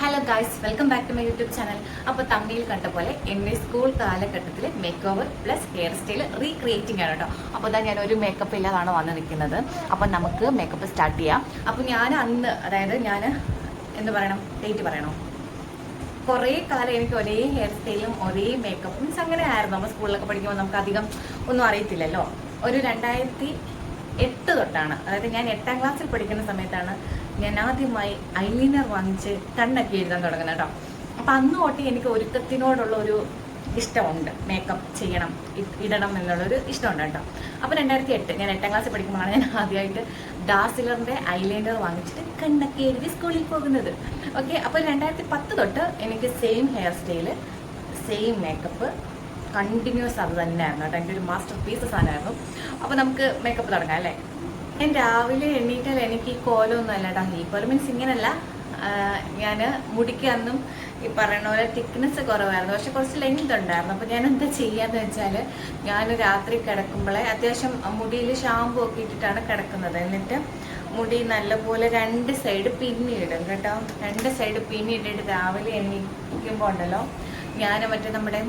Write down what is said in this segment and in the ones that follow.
Hello guys welcome back to my YouTube channel അപ്പോൾ തമ്മിയിൽ കണ്ട പോലെ എന്റെ സ്കൂൾ കാലഘട്ടത്തിൽ make over plus hair style recreating ആണ് കേട്ടോ അപ്പോൾ ഇതാ ഞാൻ ഒരു മേക്കപ്പ് ഇല്ലാതാണ് വന്ന് നിൽക്കുന്നത്. അപ്പോൾ നമുക്ക് മേക്കപ്പ് സ്റ്റാർട്ട് ചെയ്യാം. അപ്പോൾ ഞാൻ അന്ന് അതായത് ഞാൻ എന്ത് പറയണം? ഡേറ്റ് പറയണോ? കുറേ കാലം എനിക്ക് ഒരേ ഹെയർ സ്റ്റൈലും ഒരേ മേക്കപ്പും അങ്ങനെ ആയിരുന്നു. നമ്മൾ സ്കൂളിലൊക്കെ പഠിക്കുമ്പോൾ നമുക്ക് അധികം ഒന്നും അറിയത്തില്ലല്ലോ. ഒരു രണ്ടായിരത്തി എട്ട് തൊട്ടാണ്. അതായത് ഞാൻ എട്ടാം ക്ലാസ്സിൽ പഠിക്കുന്ന സമയത്താണ് ഞാൻ ആദ്യമായി ഐലൈനർ വാങ്ങിച്ച് കണ്ണൊക്കെ എഴുതാൻ തുടങ്ങുന്നത് കേട്ടോ. അപ്പം അന്ന് തൊട്ട് എനിക്ക് ഒരുക്കത്തിനോടുള്ള ഒരു ഇഷ്ടമുണ്ട്. മേക്കപ്പ് ചെയ്യണം ഇടണം എന്നുള്ളൊരു ഇഷ്ടമുണ്ട് കേട്ടോ. അപ്പോൾ രണ്ടായിരത്തി എട്ട് ഞാൻ എട്ടാം ക്ലാസ്സിൽ പഠിക്കുമ്പോഴാണ് ഞാൻ ആദ്യമായിട്ട് ഡാസിലറിന്റെ ഐലൈനർ വാങ്ങിച്ചിട്ട് കണ്ണൊക്കെ എഴുതി സ്കൂളിൽ പോകുന്നത്. ഓക്കെ അപ്പോൾ രണ്ടായിരത്തി പത്ത് തൊട്ട് എനിക്ക് same hair style same makeup continues അത് തന്നെയായിരുന്നു കേട്ടോ. എന്റെ ഒരു മാസ്റ്റർ പീസ് സാധനമായിരുന്നു. അപ്പോൾ നമുക്ക് മേക്കപ്പ് തുടങ്ങാം അല്ലേ? ഞാൻ രാവിലെ എണ്ണീറ്റാൽ എനിക്ക് ഈ കോലമൊന്നും അല്ല കേട്ടോ. ഈ കോലം മീൻസ് ഇങ്ങനല്ല. ഞാൻ മുടിക്ക് അന്നും ഈ പറയുന്ന പോലെ തിക്നെസ് കുറവായിരുന്നു. പക്ഷെ കുറച്ച് ലെങ്ത് ഉണ്ടായിരുന്നു. അപ്പോൾ ഞാൻ എന്താ ചെയ്യാന്ന് വെച്ചാൽ ഞാൻ രാത്രി കിടക്കുമ്പോഴേ അത്യാവശ്യം മുടിയിൽ ഷാമ്പു ഒക്കെ ഇട്ടിട്ടാണ് കിടക്കുന്നത്. എന്നിട്ട് മുടി നല്ലപോലെ രണ്ട് സൈഡ് പിന്നിയിടും കേട്ടോ. രണ്ട് സൈഡ് പിന്നിയിട്ടിട്ട് രാവിലെ എണീക്കുമ്പോൾ ഉണ്ടല്ലോ ഞാൻ മറ്റേ നമ്മുടെ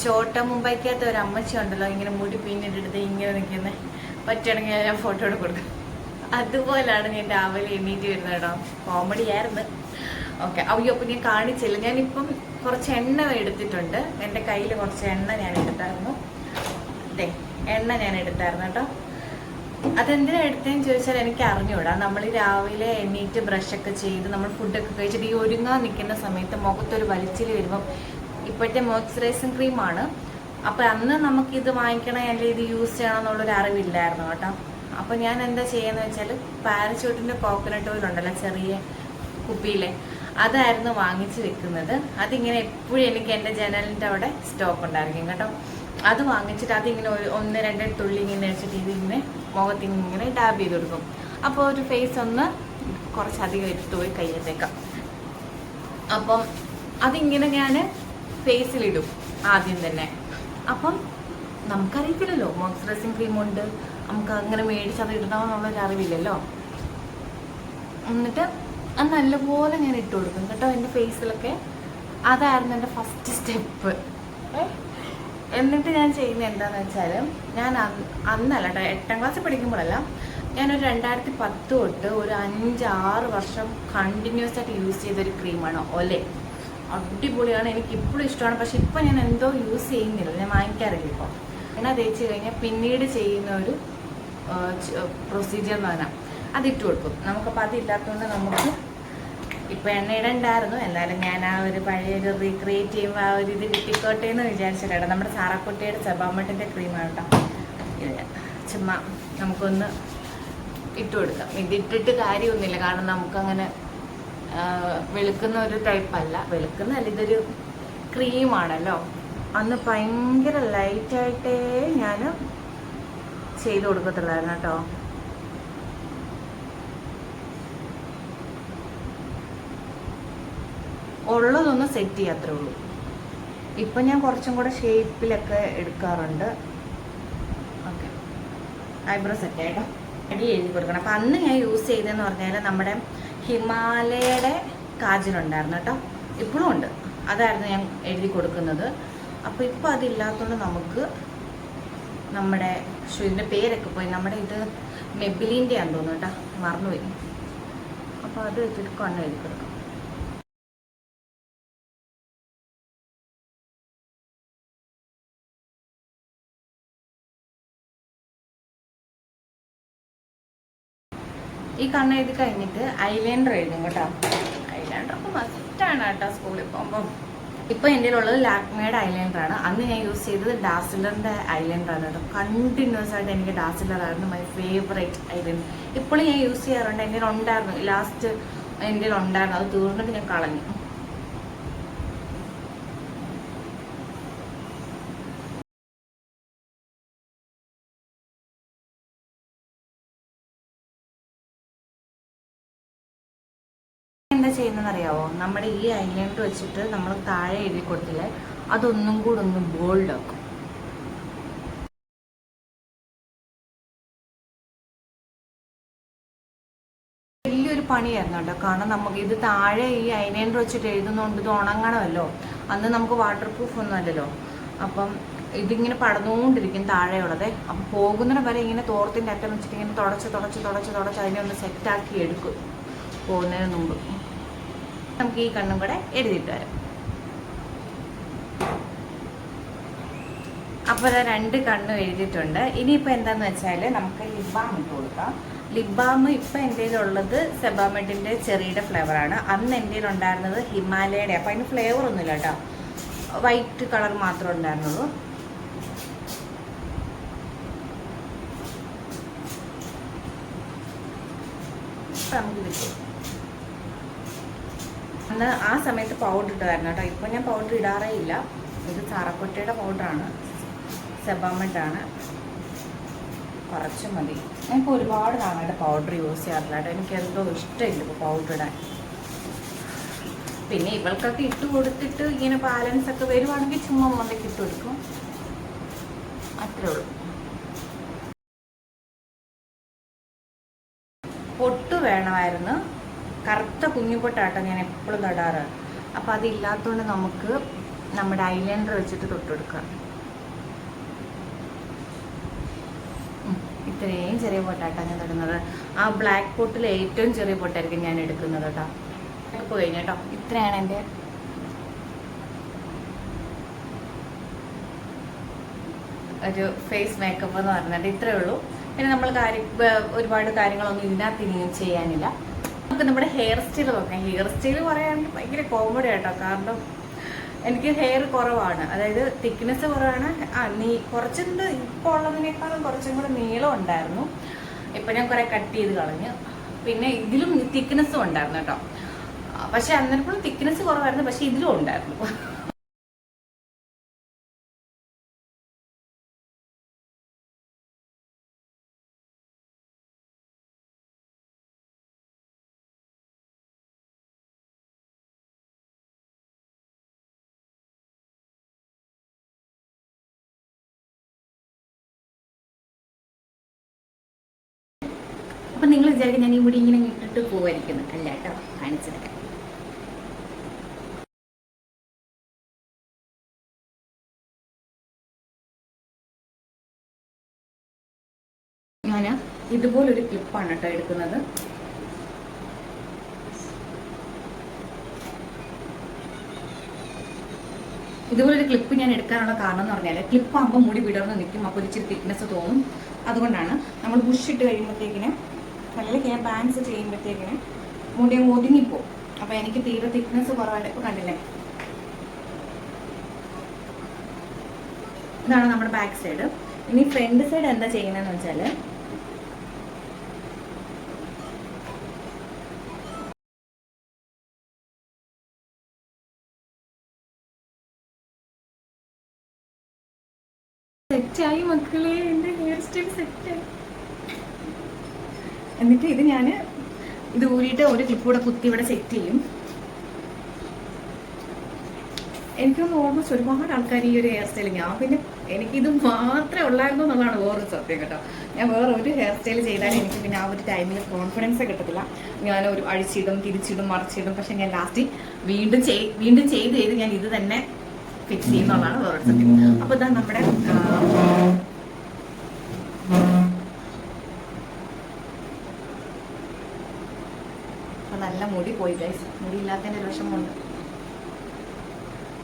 ചോട്ട മുംബൈക്കകത്ത് ഒരു അമ്മച്ചി ഉണ്ടല്ലോ ഇങ്ങനെ മുടി പിന്നിട്ടെടുത്ത് ഇങ്ങനെ നിൽക്കുന്നത് പറ്റുകയാണെങ്കിൽ ഞാൻ ഫോട്ടോ എടുത്ത് കൊടുക്കും. അതുപോലാണ് ഞാൻ രാവിലെ എണീറ്റ് വരുന്നത് കേട്ടോ. കോമഡി ആയിരുന്നു. ഓക്കെ അയ്യോ അപ്പം ഞാൻ കാണിച്ചില്ല. ഞാനിപ്പം കുറച്ച് എണ്ണ എടുത്തിട്ടുണ്ട്. എന്റെ കയ്യിൽ കുറച്ച് എണ്ണ ഞാൻ എടുത്തായിരുന്നു. അതെ എണ്ണ ഞാൻ എടുത്തായിരുന്നു കേട്ടോ. അതെന്തിനാ എടുത്തതെന്ന് ചോദിച്ചാൽ എനിക്ക് അറിഞ്ഞൂടാ. നമ്മൾ രാവിലെ എണ്ണീറ്റ് ബ്രഷൊക്കെ ചെയ്ത് നമ്മൾ ഫുഡൊക്കെ കഴിച്ചിട്ട് ഈ ഒരുങ്ങാൻ നിൽക്കുന്ന സമയത്ത് മുഖത്തൊരു വലിച്ചിൽ വരുമ്പം ഇപ്പോഴത്തെ മോയ്സ്ചറൈസിങ് ക്രീമാണ്. അപ്പോൾ അന്ന് നമുക്കിത് വാങ്ങിക്കണം അല്ലെങ്കിൽ ഇത് യൂസ് ചെയ്യണം എന്നുള്ളൊരു അറിവില്ലായിരുന്നു കേട്ടോ. അപ്പോൾ ഞാൻ എന്താ ചെയ്യുന്നത് വെച്ചാൽ പാരച്യൂട്ടിന്റെ കോക്കനട്ട് ഓയിൽ ഉണ്ടല്ലോ ചെറിയ കുപ്പിയിലെ അതായിരുന്നു വാങ്ങിച്ച് വെക്കുന്നത്. അതിങ്ങനെ എപ്പോഴും എനിക്ക് എന്റെ ജനലിന്റെ അവിടെ സ്റ്റോക്ക് ഉണ്ടായിരിക്കും കേട്ടോ. അത് വാങ്ങിച്ചിട്ട് അതിങ്ങനെ ഒരു ഒന്ന് രണ്ട് തുള്ളി ഇങ്ങനെ വെച്ചിട്ട് ഇതിങ്ങനെ മുഖത്ത് ഇങ്ങനെ ഡാബ് ചെയ്ത് കൊടുക്കും. അപ്പോൾ ഒരു ഫേസ് ഒന്ന് കുറച്ചധികം എടുത്തു പോയി കയ്യത്തേക്കാം അപ്പം അതിങ്ങനെ ഞാൻ ഫേസിലിടും ആദ്യം തന്നെ. അപ്പം നമുക്കറിയത്തില്ലല്ലോ മോയ്സ്ചറൈസിങ് ക്രീം ഉണ്ട്. നമുക്ക് അങ്ങനെ മേടിച്ച് അത് ഇടണമെന്നുള്ളൊരു അറിവില്ലല്ലോ. എന്നിട്ട് അത് നല്ലപോലെ ഞാൻ ഇട്ട് കൊടുക്കും കേട്ടോ എന്റെ ഫേസിലൊക്കെ അതായിരുന്നു എന്റെ ഫസ്റ്റ് സ്റ്റെപ്പ് എന്നിട്ട് ഞാൻ ചെയ്യുന്നത് എന്താണെന്ന് വെച്ചാൽ ഞാൻ അന്ന് അന്നല്ല കേട്ടോ എട്ടാം ക്ലാസ്സിൽ പഠിക്കുമ്പോഴല്ല ഞാനൊരു രണ്ടായിരത്തി പത്ത് തൊട്ട് ഒരു അഞ്ച് ആറ് വർഷം കണ്ടിന്യൂസ് ആയിട്ട് യൂസ് ചെയ്തൊരു ക്രീമാണ് ഒലെ. അടിപൊളിയാണ് എനിക്ക് ഇപ്പോഴും ഇഷ്ടമാണ്. പക്ഷെ ഇപ്പം ഞാൻ എന്തോ യൂസ് ചെയ്യുന്നില്ല. ഞാൻ വാങ്ങിക്കാറില്ല ഇപ്പോൾ എണ്ണ തേച്ച് കഴിഞ്ഞാൽ പിന്നീട് ചെയ്യുന്ന ഒരു പ്രൊസീജിയർ എന്ന് പറഞ്ഞാൽ അതിട്ട് കൊടുക്കും. നമുക്കപ്പോൾ അതില്ലാത്തതുകൊണ്ട് നമുക്ക് ഇപ്പം എണ്ണ ഇടണ്ടായിരുന്നു. എന്നാലും ഞാൻ ആ ഒരു പഴയ ഒരു റീക്രിയേറ്റ് ചെയ്യുമ്പോൾ ആ ഒരു ഇത് കിട്ടിക്കോട്ടെ എന്ന് വിചാരിച്ചിട്ടാണ് നമ്മുടെ സാറാക്കുട്ടിയുടെ സെബാമട്ടിന്റെ ക്രീമാണ് കേട്ടോ. ഇത് ചുമ്മാ നമുക്കൊന്ന് ഇട്ട് കൊടുക്കാം. ഇതിട്ടിട്ട് കാര്യമൊന്നുമില്ല. കാരണം നമുക്കങ്ങനെ വെളുക്കുന്ന ഒരു ടൈപ്പ് അല്ല. വെളുക്കുന്ന അല്ല ഇതൊരു ക്രീമാണല്ലോ അന്ന് ഭയങ്കര ലൈറ്റായിട്ടേ ഞാൻ ചെയ്ത് കൊടുക്കത്തുള്ളായിരുന്നു കേട്ടോ. ഉള്ളതൊന്ന് സെറ്റ് ചെയ്യാത്രേ ഉള്ളൂ. ഇപ്പം ഞാൻ കുറച്ചും കൂടെ ഷേപ്പിലൊക്കെ എടുക്കാറുണ്ട്. ഓക്കെ ഐബ്രോ സെറ്റ് ആയിട്ടോ? അടി എഴുതി കൊടുക്കണം. അപ്പം അന്ന് ഞാൻ യൂസ് ചെയ്തെന്ന് പറഞ്ഞാൽ നമ്മുടെ ഹിമാലയയുടെ കാജലുണ്ടായിരുന്നു കേട്ടോ. ഇപ്പോഴും ഉണ്ട്. അതായിരുന്നു ഞാൻ എഴുതി കൊടുക്കുന്നത്. അപ്പോൾ ഇപ്പോൾ അതില്ലാത്തതുകൊണ്ട് നമുക്ക് നമ്മുടെ ഷൂവിന്റെ പേരൊക്കെ പോയി. നമ്മുടെ ഇത് മെബിലിന്റെ ആണെന്ന് തോന്നുന്നു കേട്ടോ. മറന്നുപോയി. അപ്പോൾ അത് വെച്ചിട്ട് കൊണ്ട് എഴുതി കൊടുക്കാം. ഈ കണ്ണ് എഴുതി കഴിഞ്ഞിട്ട് ഐലൈനർ എഴുതും കേട്ടോ. ഐലൈനർ ഒക്കെ മസ്റ്റാണ് കേട്ടോ സ്കൂളിൽ പോകുമ്പോൾ ഇപ്പോൾ എന്റെ ഉള്ളത് ലാക്മേഡ് ഐലൈനർ ആണ്. അന്ന് ഞാൻ യൂസ് ചെയ്തത് ഡാസിലറിന്റെ ഐലൈനറാണ് കേട്ടോ. കണ്ടിന്യൂസ് ആയിട്ട് എനിക്ക് ഡാസിലർ ആയിരുന്നു മൈ ഫേവറേറ്റ് ഐലൈനർ. ഇപ്പോഴും ഞാൻ യൂസ് ചെയ്യാറുണ്ട്. എന്റെ ഉണ്ടായിരുന്നു ലാസ്റ്റ് എന്റെ ഉണ്ടായിരുന്നു അത് തീർന്നിട്ട് ഞാൻ കളഞ്ഞു. എന്താ ചെയ്യുന്നതെന്ന് അറിയാവോ നമ്മുടെ ഈ ഐലൻഡ് വെച്ചിട്ട് നമ്മൾ താഴെ എഴുതി കൊടുത്തില്ലേ അതൊന്നും കൂടെ ഒന്ന് ബോൾഡ് ആക്കും. വലിയൊരു പണിയായിരുന്നു കേട്ടോ. കാരണം നമുക്ക് ഇത് താഴെ ഈ ഐലൈനർ വെച്ചിട്ട് എഴുതുന്നതുകൊണ്ട് ഇത് ഉണങ്ങണമല്ലോ. അന്ന് നമുക്ക് വാട്ടർ പ്രൂഫ് ഒന്നും അല്ലല്ലോ. അപ്പം ഇതിങ്ങനെ പടന്നുകൊണ്ടിരിക്കും താഴെയുള്ളത്. അപ്പം പോകുന്നിടം വരെ ഇങ്ങനെ തോർത്തിന്റെ അറ്റം വെച്ചിട്ട് ഇങ്ങനെ തുടച്ച് തുടച്ച് തുടച്ച് തുടച്ച് അതിനെ ഒന്ന് സെറ്റാക്കി എടുക്കും. പോകുന്നതിന് മുമ്പ്. നമുക്ക് ഈ കണ്ണും കൂടെ എഴുതിയിട്ട് വരാം. അപ്പോൾ രണ്ട് കണ്ണും എഴുതിയിട്ടുണ്ട്. ഇനിയിപ്പോൾ എന്താണെന്ന് വെച്ചാൽ നമുക്ക് ലിബാം ഇട്ട് കൊടുക്കാം. ലിബാം ഇപ്പം എന്റെ ഉള്ളത് സെബാമെഡിന്റെ ചെറിയുടെ ഫ്ലേവറാണ് അന്ന് എന്റെ ഉണ്ടായിരുന്നത് ഹിമാലയയുടെ. അപ്പോൾ അതിന് ഫ്ലേവർ ഒന്നുമില്ല കേട്ടോ. വൈറ്റ് കളർ മാത്രം ഉണ്ടായിരുന്നുള്ളൂ. നമുക്ക് കിട്ടും അന്ന് ആ സമയത്ത് പൗഡർ ഇട്ടായിരുന്നു കേട്ടോ. ഇപ്പം ഞാൻ പൗഡർ ഇടാറേ ഇല്ല. ഇത് ചാറക്കൊട്ടയുടെ പൗഡറാണ് സെബാമെട്ടാണ് കുറച്ച് മതി. ഞാനിപ്പോൾ ഒരുപാട് നാളായിട്ട് പൗഡർ യൂസ് ചെയ്യാറില്ല കേട്ടോ. എനിക്ക് എന്തോ ഇഷ്ടമില്ല ഇപ്പോൾ പൗഡർ ഇടാൻ. പിന്നെ ഇവൾക്കൊക്കെ ഇട്ട് കൊടുത്തിട്ട് ഇങ്ങനെ ബാലൻസ് ഒക്കെ വരുവാണെങ്കിൽ ചുമ്മാ മൊന്തയ്ക്ക് ഇട്ട് കൊടുക്കും. അത്രേ ഉള്ളൂ. പൊട്ട് വേണമായിരുന്നു. കറുത്ത കുഞ്ഞുപൊട്ടാട്ടോ ഞാൻ എപ്പോഴും നടാറ്. അപ്പോൾ അതില്ലാത്തതുകൊണ്ട് നമുക്ക് നമ്മുടെ ഐലൈനർ വെച്ചിട്ട് തൊട്ടെടുക്കാം. ഇത്രയും ചെറിയ പൊട്ടാട്ടോ ഞാൻ തൊടുന്നത് ആ ബ്ലാക്ക് പൊട്ടിൽ ഏറ്റവും ചെറിയ പൊട്ടായിരിക്കും ഞാൻ എടുക്കുന്നത് കേട്ടോ. ഇപ്പോൾ കഴിഞ്ഞു കേട്ടോ. ഇത്രയാണ് എന്റെ ഒരു ഫേസ് മേക്കപ്പ് എന്ന് പറഞ്ഞാൽ ഇത്രയേ ഉള്ളൂ. പിന്നെ നമ്മൾ കാര്യ ഒരുപാട് കാര്യങ്ങളൊന്നും ഇതിനകത്ത് ഇനിയും ചെയ്യാനില്ല. നമുക്ക് നമ്മുടെ ഹെയർ സ്റ്റൈൽ നോക്കാം. ഹെയർ സ്റ്റൈൽ പറയുകയാണെങ്കിൽ ഭയങ്കര കോമഡി ആട്ടോ. കാരണം എനിക്ക് ഹെയർ കുറവാണ്. അതായത് തിക്നെസ് കുറവാണ്. ആ നീ കുറച്ചുണ്ട് ഇപ്പോൾ ഉള്ളതിനേക്കാളും കുറച്ചും കൂടെ നീളം ഉണ്ടായിരുന്നു. ഇപ്പം ഞാൻ കുറേ കട്ട് ചെയ്ത് കളഞ്ഞു. പിന്നെ ഇതിലും തിക്നെസ്സും ഉണ്ടായിരുന്നു കേട്ടോ. പക്ഷെ അന്നേരപ്പോഴും തിക്നെസ് കുറവായിരുന്നു. പക്ഷെ ഇതിലും ഉണ്ടായിരുന്നു. അപ്പൊ നിങ്ങൾ വിചാരിക്കും ഞാൻ മുടി ഇങ്ങനെ ഇട്ടിട്ട് പോവായിരിക്കുന്നു. അല്ല കേട്ടോ കാണിച്ചിട്ട് ഞാൻ ഇതുപോലൊരു ക്ലിപ്പാണ് കേട്ടോ എടുക്കുന്നത്. ഇതുപോലൊരു ക്ലിപ്പ് ഞാൻ എടുക്കാനുള്ള കാരണം എന്ന് പറഞ്ഞാൽ ക്ലിപ്പാകുമ്പോൾ മുടി വിടർന്ന് നിൽക്കും അപ്പോൾ ഇച്ചിരി തിക്നെസ് തോന്നും. അതുകൊണ്ടാണ് നമ്മൾ ബുഷ് ഇട്ട് കഴിയുമ്പോഴത്തേക്കിന് അല്ലെങ്കിൽ ഹെയർ ബാൻഡ്സ് ചെയ്യുമ്പോഴത്തേക്കിന് മുടി ഒതുങ്ങിപ്പോവും. അപ്പോൾ എനിക്ക് തീരെ തിക്നെസ് കുറവായിട്ട് ഇപ്പോൾ കണ്ടില്ലേ? ഇതാണ് നമ്മുടെ ബാക്ക് സൈഡ് ഇനി ഫ്രണ്ട് സൈഡ് എന്താ ചെയ്യുന്നതെന്ന് വെച്ചാൽ സെറ്റായി മക്കളെ. എന്റെ ഹെയർ സ്റ്റൈൽ സെറ്റായി എന്നിട്ട് ഇത് ഞാൻ ഇത് ഊരിയിട്ട് ഒരു ക്ലിപ്പ് കൂടെ കുത്തി ഇവിടെ സെറ്റ് ചെയ്യും. എനിക്കൊന്ന് ഓൾമോസ്റ്റ് ഒരുപാട് ആൾക്കാർ ഈ ഒരു ഹെയർ സ്റ്റൈൽ ഞാൻ പിന്നെ എനിക്കിത് മാത്രമേ ഉള്ളായിരുന്നു എന്നുള്ളതാണ് വേറൊരു സത്യം കേട്ടോ. ഞാൻ വേറെ ഒരു ഹെയർ സ്റ്റൈൽ ചെയ്താൽ എനിക്ക് പിന്നെ ആ ഒരു ടൈമിൽ കോൺഫിഡൻസ് കിട്ടത്തില്ല. ഞാൻ ഒരു അഴിച്ചിടും തിരിച്ചിടും മറിച്ചിടും. പക്ഷെ ഞാൻ ലാസ്റ്റ് വീണ്ടും ചെയ് വീണ്ടും ചെയ്ത് ചെയ്ത് ഞാൻ ഇത് തന്നെ ഫിക്സ് ചെയ്യുന്നതാണ് വേറൊരു സത്യം. അപ്പോൾ ഇതാ നമ്മുടെ മുടി പോയി ഗൈസ് മുടി ഇല്ലാത്തതിന്റെ ഒരു വിഷമമുണ്ട്.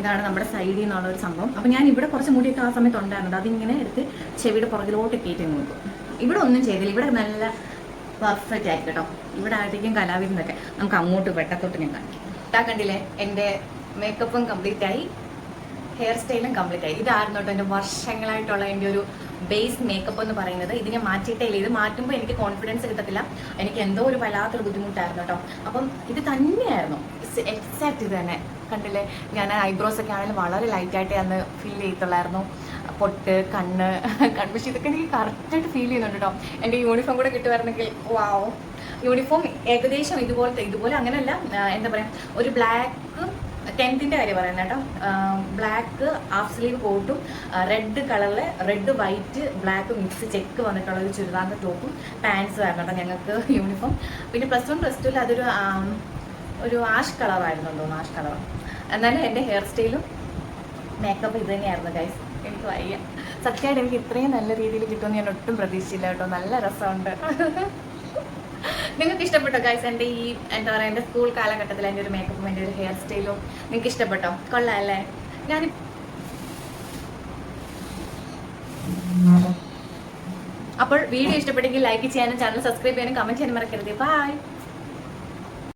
ഇതാണ് നമ്മുടെ സൈഡിൽ നിന്നുള്ള ഒരു സംഭവം. അപ്പൊ ഞാൻ ഇവിടെ കുറച്ച് മുടിയൊക്കെ ആ സമയത്ത് ഉണ്ടായിരുന്നത് അതിങ്ങനെ എടുത്ത് ചെവിയുടെ പുറകിലോട്ട് കയറ്റി നോക്കും ഇവിടെ ഒന്നും ചെയ്തില്ല. ഇവിടെ നല്ല പെർഫെക്റ്റ് ആയിട്ട് കേട്ടോ. ഇവിടെ ആയിട്ടേക്കും കലാവിരുന്നൊക്കെ നമുക്ക് അങ്ങോട്ട് വെട്ടത്തോട്ട് ഞാൻ കാണിക്കാം. കണ്ടില്ലേ? എന്റെ മേക്കപ്പും കംപ്ലീറ്റ് ആയി. ഹെയർ സ്റ്റൈലും കംപ്ലീറ്റ് ആയി. ഇതായിരുന്നു കേട്ടോ എന്റെ വർഷങ്ങളായിട്ടുള്ള എന്റെ ഒരു ബേസ് മേക്കപ്പ് എന്ന് പറയുന്നത് ഇതിനെ മാറ്റിയിട്ടേ ഇത് മാറ്റുമ്പോൾ എനിക്ക് കോൺഫിഡൻസ് കിട്ടത്തില്ല. എനിക്ക് എന്തോ ഒരു വല്ലാത്തൊരു ബുദ്ധിമുട്ടായിരുന്നു കേട്ടോ അപ്പം ഇത് തന്നെയായിരുന്നു. എക്സാക്റ്റ് ഇത് തന്നെ. കണ്ടില്ലേ? ഞാൻ ഐബ്രോസ് ഒക്കെ ആണെങ്കിലും വളരെ ലൈറ്റായിട്ടേ അന്ന് ഫീൽ ചെയ്യത്തുള്ളായിരുന്നു പൊട്ട് കണ്ണ് കണ്ണ്. പക്ഷേ ഇതൊക്കെ എനിക്ക് കറക്റ്റായിട്ട് ഫീൽ ചെയ്യുന്നുണ്ട് കേട്ടോ എന്റെ യൂണിഫോം കൂടെ കിട്ടുമായിരുന്നെങ്കിൽ വാവോ യൂണിഫോം ഏകദേശം ഇതുപോലത്തെ ഇതുപോലെ അങ്ങനെയല്ല എന്താ പറയുക ഒരു ബ്ലാക്കും ടെൻത്തിന്റെ കാര്യം പറയുന്നത് കേട്ടോ. ബ്ലാക്ക് ഹാഫ് സ്ലീവ് കോട്ടും റെഡ് കളറിലെ red white black mix check വന്നിട്ടുള്ള ഒരു ചുരിദാറിന്റെ ടോപ്പും പാൻസും ആയിരുന്നു കേട്ടോ ഞങ്ങൾക്ക് യൂണിഫോം പിന്നെ പ്ലസ് വൺ പ്ലസ് ടുവിൽ അതൊരു ഒരു ആഷ് കളറായിരുന്നു തോന്നുന്നു ആഷ് കളർ എന്നാലും എന്റെ ഹെയർ സ്റ്റൈലും മേക്കപ്പ് ഇത് തന്നെയായിരുന്നു ഗൈസ് എനിക്ക് വയ്യ. സത്യമായിട്ട് എനിക്ക് ഇത്രയും നല്ല രീതിയിൽ കിട്ടുമെന്ന് ഞാൻ ഒട്ടും പ്രതീക്ഷിച്ചില്ല കേട്ടോ. നല്ല രസമുണ്ട്. നിങ്ങൾക്ക് ഇഷ്ടപ്പെട്ടോ ഗൈസ് എന്റെ ഈ എന്താ പറയുക എന്റെ സ്കൂൾ കാലഘട്ടത്തിൽ എന്റെ ഒരു മേക്കപ്പും എന്റെ ഒരു ഹെയർ സ്റ്റൈലും നിങ്ങൾക്ക് ഇഷ്ടപ്പെട്ടോ? കൊള്ളാം അല്ലേ ഞാൻ അപ്പോൾ വീഡിയോ ഇഷ്ടപ്പെട്ടെങ്കിൽ ലൈക്ക് ചെയ്യാനും ചാനൽ സബ്സ്ക്രൈബ് ചെയ്യാനും കമന്റ് ചെയ്യാനും മറക്കരുത്. ബൈ